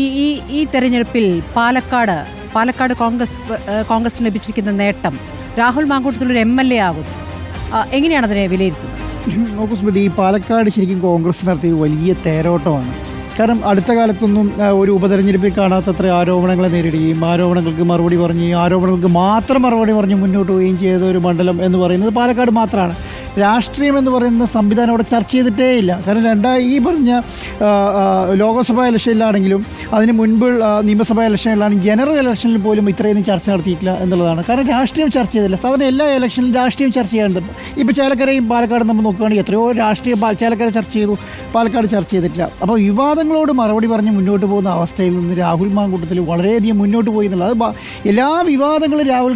ഈ ഈ ഈ തെരഞ്ഞെടുപ്പിൽ പാലക്കാട് പാലക്കാട് കോൺഗ്രസ് കോൺഗ്രസിന് ലഭിച്ചിരിക്കുന്ന നേട്ടം രാഹുൽ മാങ്കൂട്ടത്തിൽ ഒരു എം എൽ എ ആകുന്നു. എങ്ങനെയാണ് അതിനെ വിലയിരുത്തുന്നത്? നോക്കൂ സ്മൃതി ഈ പാലക്കാട് ശരിക്കും കോൺഗ്രസ് നടത്തിയ വലിയ തേരോട്ടമാണ്. കാരണം അടുത്ത കാലത്തൊന്നും ഒരു ഉപതെരഞ്ഞെടുപ്പിൽ കാണാത്തത്ര ആരോപണങ്ങളെ നേരിടുകയും ആരോപണങ്ങൾക്ക് മറുപടി പറഞ്ഞ് ആരോപണങ്ങൾക്ക് മാത്രം മറുപടി പറഞ്ഞ് മുന്നോട്ട് പോവുകയും ചെയ്ത ഒരു മണ്ഡലം എന്ന് പറയുന്നത് പാലക്കാട് മാത്രമാണ്. രാഷ്ട്രീയം എന്ന് പറയുന്ന സംവിധാനം അവിടെ ചർച്ച ചെയ്തിട്ടേ ഇല്ല. കാരണം രണ്ടായി ഈ പറഞ്ഞ ലോകസഭാ ഇലക്ഷനിലാണെങ്കിലും അതിന് മുൻപ് നിയമസഭാ ഇലക്ഷനിലാണെങ്കിലും ജനറൽ ഇലക്ഷനിൽ പോലും ഇത്രയൊന്നും ചർച്ച നടത്തിയിട്ടില്ല എന്നുള്ളതാണ്. കാരണം രാഷ്ട്രീയം ചർച്ച ചെയ്തില്ല. സാധാരണ എല്ലാ ഇലക്ഷനിലും രാഷ്ട്രീയം ചർച്ച ചെയ്യാറുണ്ട്. ഇപ്പോൾ ചേലക്കരയും പാലക്കാടും നമ്മൾ നോക്കുകയാണെങ്കിൽ എത്രയോ രാഷ്ട്രീയ ചേലക്കര ചർച്ച ചെയ്തു പാലക്കാട് ചർച്ച ചെയ്തിട്ടില്ല. അപ്പോൾ വിവാദങ്ങളോട് മറുപടി പറഞ്ഞ് മുന്നോട്ട് പോകുന്ന അവസ്ഥയിൽ നിന്ന് രാഹുൽ മാങ്കൂട്ടത്തിൽ വളരെയധികം മുന്നോട്ട് പോയി എന്നുള്ളത് അത് എല്ലാ വിവാദങ്ങളും രാഹുൽ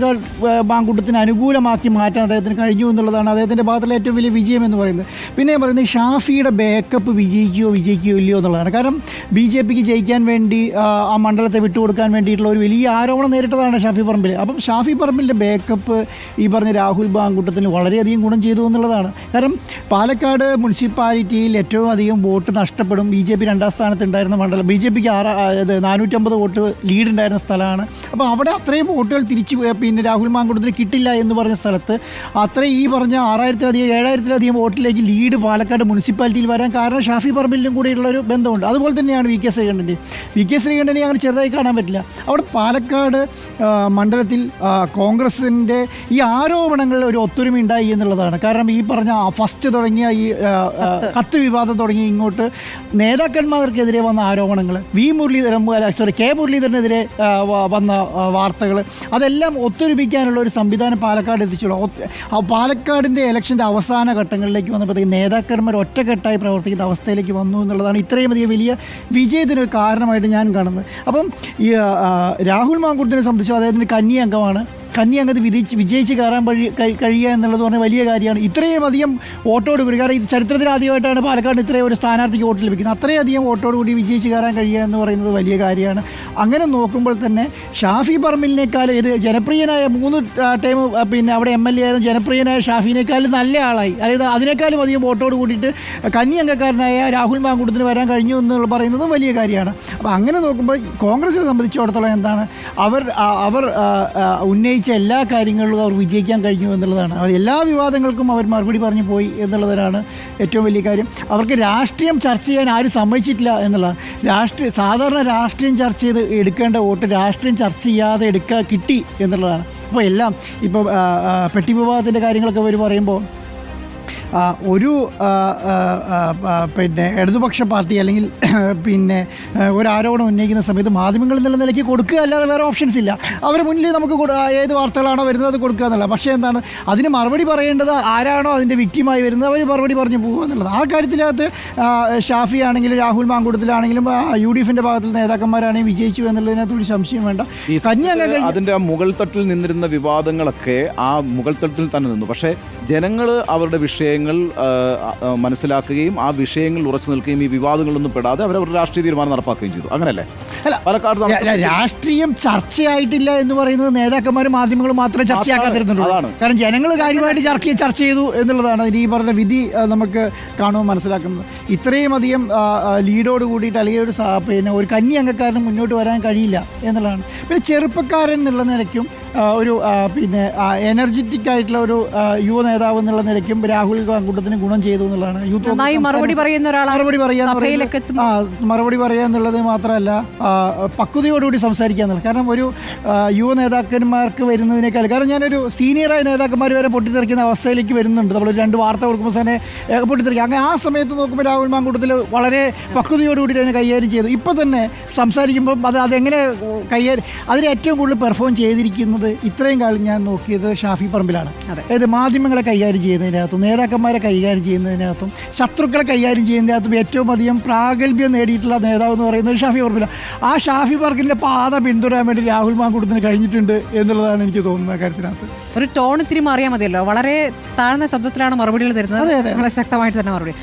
മാങ്കൂട്ടത്തിന് അനുകൂലമാക്കി മാറ്റാൻ അദ്ദേഹത്തിന് കഴിഞ്ഞു എന്നുള്ളതാണ് അദ്ദേഹത്തിന്റെ ഭാഗത്തുള്ള ഏറ്റവും വലിയ വിജയം എന്ന് പറയുന്നത്. പിന്നെ പറയുന്നത് ഷാഫിയുടെ ബാക്കപ്പ് വിജയിക്കുകയോ വിജയിക്കുകയോ ഇല്ലയോ എന്നുള്ളതാണ്. കാരണം ബി ജെ പിക്ക് ജയിക്കാൻ വേണ്ടി ആ, മണ്ഡലത്തെ വിട്ടുകൊടുക്കാൻ വേണ്ടിയിട്ടുള്ള ഒരു വലിയ ആരോപണം നേരിട്ടതാണ് ഷാഫി പറമ്പിൽ. അപ്പം ഷാഫി പറമ്പിലിന്റെ ബാക്കപ്പ് ഈ പറഞ്ഞ രാഹുൽ ബാങ്കൂട്ടത്തിന് വളരെയധികം ഗുണം ചെയ്തു എന്നുള്ളതാണ്. കാരണം പാലക്കാട് മുനിസിപ്പാലിറ്റിയിൽ ഏറ്റവും അധികം വോട്ട് നഷ്ടപ്പെടും ബി ജെ പി രണ്ടാം സ്ഥാനത്ത് ഉണ്ടായിരുന്ന മണ്ഡലം. ബി ജെ പിക്ക് ആറ് അതായത് നാനൂറ്റമ്പത് വോട്ട് ലീഡ് ഉണ്ടായിരുന്ന സ്ഥലമാണ്. അപ്പോൾ അവിടെ അത്രയും വോട്ടുകൾ തിരിച്ച് പിന്നെ രാഹുൽ മാങ്കൂട്ടത്തിന് കിട്ടില്ല എന്ന് പറഞ്ഞ സ്ഥലത്ത് അത്രയും ഈ പറഞ്ഞ ആറായിരത്തിലധികം ഏഴായിരത്തിലധികം വോട്ടിലേക്ക് ലീഡ് പാലക്കാട് മുനിസിപ്പാലിറ്റിയിൽ വരാൻ കാരണം ഷാഫി പറമ്പിലിനും കൂടിയുള്ള ഒരു ബന്ധമുണ്ട്. അതുപോലെ തന്നെയാണ് വി കെ ശ്രീകണ്ഠന്റെ. വി കെ ശ്രീകണ്ഠനെ അങ്ങനെ ചെറുതായി കാണാൻ പറ്റില്ല. അവിടെ പാലക്കാട് മണ്ഡലത്തിൽ കോൺഗ്രസിന്റെ ഈ ആരോപണങ്ങളിൽ ഒരു ഒത്തൊരുമ ഉണ്ടായി എന്നുള്ളതാണ്. കാരണം ഈ പറഞ്ഞ ഫസ്റ്റ് തുടങ്ങിയ ഈ കത്ത് വിവാദം തുടങ്ങി ഇങ്ങോട്ട് നേതാക്കന്മാർക്കെതിരെ വന്ന ആരോപണങ്ങൾ വി മുരളീധരൻ സോറി കെ മുരളീധരനെതിരെ വന്ന വാർത്തകൾ അതെല്ലാം ഒത്തൊരുമിക്കാനുള്ള ഒരു സംവിധാനം പാലക്കാട് എത്തിച്ചുള്ളൂ. പാലക്കാടിന്റെ ഇലക്ഷന്റെ അവസാന ഘട്ടങ്ങളിലേക്ക് വന്നപ്പോഴത്തേക്ക് നേതാക്കന്മാർ ഒറ്റക്കെട്ടായി പ്രവർത്തിക്കുന്ന അവസ്ഥയിലേക്ക് വന്നു എന്നുള്ളതാണ് ഇത്രയും അധികം വലിയ വിജയത്തിനൊരു കാരണമായിട്ട് ഞാൻ കാണുന്നത്. അപ്പം ഈ രാഹുൽ മാങ്കുട്ടിനെ സംബന്ധിച്ച് അദ്ദേഹത്തിന്റെ കന്നി അംഗമാണ്. കന്നി അങ്ങ് വിധിച്ച് വിജയിച്ച് കയറാൻ വഴി കഴി- കഴിയുക എന്നുള്ളത് പറഞ്ഞാൽ വലിയ കാര്യമാണ്. ഇത്രയും അധികം വോട്ടോട് കൂടി കാരണം ചരിത്രത്തിൽ ആദ്യമായിട്ടാണ് പാലക്കാട് ഇത്രയും ഒരു സ്ഥാനാർത്ഥിക്ക് വോട്ട് ലഭിക്കുന്നത്. അത്രയധികം വോട്ടോട് കൂടി വിജയിച്ച് കയറാൻ കഴിയുക എന്ന് പറയുന്നത് വലിയ കാര്യമാണ്. അങ്ങനെ നോക്കുമ്പോൾ തന്നെ ഷാഫി പറമ്പിലിനേക്കാളും ഇത് ജനപ്രിയനായ മൂന്ന് ടൈം പിന്നെ അവിടെ എം എൽ എ ആയിരുന്നു. ജനപ്രിയനായ ഷാഫിനേക്കാളും നല്ല ആളായി. അതായത് അതിനേക്കാളും അധികം വോട്ടോട് കൂടിയിട്ട് കന്നി അംഗക്കാരനായ രാഹുൽ മാങ്കുടത്തിന് വരാൻ കഴിഞ്ഞു എന്നുള്ള പറയുന്നതും വലിയ കാര്യമാണ്. അപ്പോൾ അങ്ങനെ നോക്കുമ്പോൾ കോൺഗ്രസിനെ സംബന്ധിച്ചിടത്തോളം എന്താണ്? അവർ അവർ ആ, ഉന്നയിച്ച എല്ലാ കാര്യങ്ങളിലും അവർ വിജയിക്കാൻ കഴിഞ്ഞു എന്നുള്ളതാണ്. എല്ലാ വിവാദങ്ങൾക്കും അവർ മറുപടി പറഞ്ഞു പോയി എന്നുള്ളതാണ് ഏറ്റവും വലിയ കാര്യം. അവർക്ക് രാഷ്ട്രീയം ചർച്ച ചെയ്യാൻ ആരും സമ്മതിച്ചിട്ടില്ല എന്നുള്ളതാണ് രാഷ്ട്രീയ സാധാരണ രാഷ്ട്രീയം ചർച്ച ചെയ്ത് എടുക്കേണ്ട വോട്ട് രാഷ്ട്രീയം ചർച്ച ചെയ്യാതെ എടുക്കാൻ കിട്ടി എന്നുള്ളതാണ്. അപ്പോൾ എല്ലാം ഇപ്പോൾ പെട്ടി വിവാദത്തിന്റെ കാര്യങ്ങളൊക്കെ അവർ പറയുമ്പോൾ ഒരു പിന്നെ ഇടതുപക്ഷ പാർട്ടി അല്ലെങ്കിൽ പിന്നെ ഒരു ആരോപണം ഉന്നയിക്കുന്ന സമയത്ത് മാധ്യമങ്ങൾ എന്നുള്ള നിലയ്ക്ക് കൊടുക്കുക അല്ലാതെ വേറെ ഓപ്ഷൻസ് ഇല്ല. അവർ മുന്നിൽ നമുക്ക് ഏത് വാർത്തകളാണോ വരുന്നത് അത് കൊടുക്കുക എന്നുള്ള പക്ഷേ എന്താണ് അതിന് മറുപടി പറയേണ്ടത് ആരാണോ അതിന്റെ വിക്റ്റിമായി വരുന്നത് അവർ മറുപടി പറഞ്ഞു പോകുക എന്നുള്ളത്. ആ കാര്യത്തിനകത്ത് ഷാഫി ആണെങ്കിലും രാഹുൽ മാങ്കുടത്തിലാണെങ്കിലും യു ഡി എഫിന്റെ ഭാഗത്തുള്ള നേതാക്കന്മാരാണെങ്കിൽ വിജയിച്ചു എന്നുള്ളതിനകത്ത് ഒരു സംശയം വേണ്ട. കഞ്ഞി അതിന്റെ മുകൾ തട്ടിൽ നിന്നിരുന്ന വിവാദങ്ങളൊക്കെ ആ മുകൾ തട്ടിൽ തന്നെ നിന്നു. പക്ഷേ ജനങ്ങൾ അവരുടെ വിഷയങ്ങൾ മനസ്സിലാക്കുകയും ആ വിഷയങ്ങൾ ഉറച്ചു നിൽക്കുകയും ഈ വിവാദങ്ങളൊന്നും പെടാതെ അവരവരുടെ രാഷ്ട്രീയ തീരുമാനം നടപ്പാക്കുകയും ചെയ്തു. അങ്ങനല്ലേ? പാലക്കാട് രാഷ്ട്രീയം ചർച്ചയായിട്ടില്ല എന്ന് പറയുന്നത് നേതാക്കന്മാരും മാധ്യമങ്ങളും മാത്രമേ ചർച്ചയാക്കാതിരുന്നുള്ളൂ. കാരണം ജനങ്ങൾ കാര്യമായിട്ട് ചർച്ച ചർച്ച ചെയ്തു എന്നുള്ളതാണ് ഇനി ഈ പറഞ്ഞ വിധി നമുക്ക് കാണുമ്പോൾ മനസ്സിലാക്കുന്നത്. ഇത്രയും അധികം ലീഡോട് കൂടിയിട്ട് അല്ലെങ്കിൽ ഒരു പിന്നെ ഒരു കന്നി അംഗക്കാരന് മുന്നോട്ട് വരാൻ കഴിയില്ല എന്നുള്ളതാണ്. പിന്നെ ചെറുപ്പക്കാരൻ എന്നുള്ള നിലയ്ക്കും ഒരു പിന്നെ എനർജറ്റിക് ആയിട്ടുള്ള ഒരു യുവ നേതാവ് എന്നുള്ള നിലയ്ക്കും രാഹുൽ കൂട്ടത്തിന് ഗുണം ചെയ്തു എന്നുള്ളതാണ്. യൂത്ത് മറുപടി പറയുന്ന മറുപടി ആ മറുപടി പറയുക എന്നുള്ളത് മാത്രമല്ല പക്വതയോടുകൂടി സംസാരിക്കുക എന്നുള്ളത്. കാരണം ഒരു യുവ നേതാക്കന്മാർക്ക് വരുന്നതിനേക്കാൾ കാരണം ഞാനൊരു സീനിയറായ നേതാക്കന്മാർ വരെ പൊട്ടിത്തെറിക്കുന്ന അവസ്ഥയിലേക്ക് വരുന്നുണ്ട്. നമ്മൾ രണ്ട് വാർത്ത കൊടുക്കുമ്പോൾ തന്നെ പൊട്ടിത്തെറിക്കുക അങ്ങനെ ആ സമയത്ത് നോക്കുമ്പോൾ രാഹുൽ മാങ്കൂട്ടത്തിൽ വളരെ പക്വതയോടുകൂടി അതിനെ കൈകാര്യം ചെയ്തു. ഇപ്പം തന്നെ സംസാരിക്കുമ്പോൾ അത് അതെങ്ങനെ കൈകാര്യം അതിന് ഏറ്റവും കൂടുതൽ പെർഫോം ചെയ്തിരിക്കുന്നത് ഇത്രയും കാലം ഞാൻ നോക്കിയത് ഷാഫി പറമ്പിലാണ്. അതായത് മാധ്യമങ്ങളെ കൈകാര്യം ചെയ്യുന്നതിനകത്തും നേതാക്കന്മാരെ കൈകാര്യം ചെയ്യുന്നതിനകത്തും ശത്രുക്കളെ കൈകാര്യം ചെയ്യുന്നതിനകത്തും ഏറ്റവും അധികം പ്രാഗൽഭ്യം നേടിയിട്ടുള്ള നേതാവ് എന്ന് പറയുന്നത് ഷാഫി പറമ്പിലാണ്. ആ ഷാഫി പറമ്പിന്റെ പാത പിന്തുടരാൻ വേണ്ടി രാഹുൽ മാങ്കൂട്ടത്തിന് കഴിഞ്ഞിട്ടുണ്ട് എന്നുള്ളതാണ് എനിക്ക് തോന്നുന്നത് ആ കാര്യത്തിനകത്ത്. ഒരു ടോൺ ഇത്തിരി മാറിയാൽ മതിയല്ലോ. വളരെ താഴ്ന്ന ശബ്ദത്തിലാണ് മറുപടികൾ തരുന്നത്. അതെ, അതെ. വളരെ ശക്തമായിട്ട് തന്നെ മറുപടി.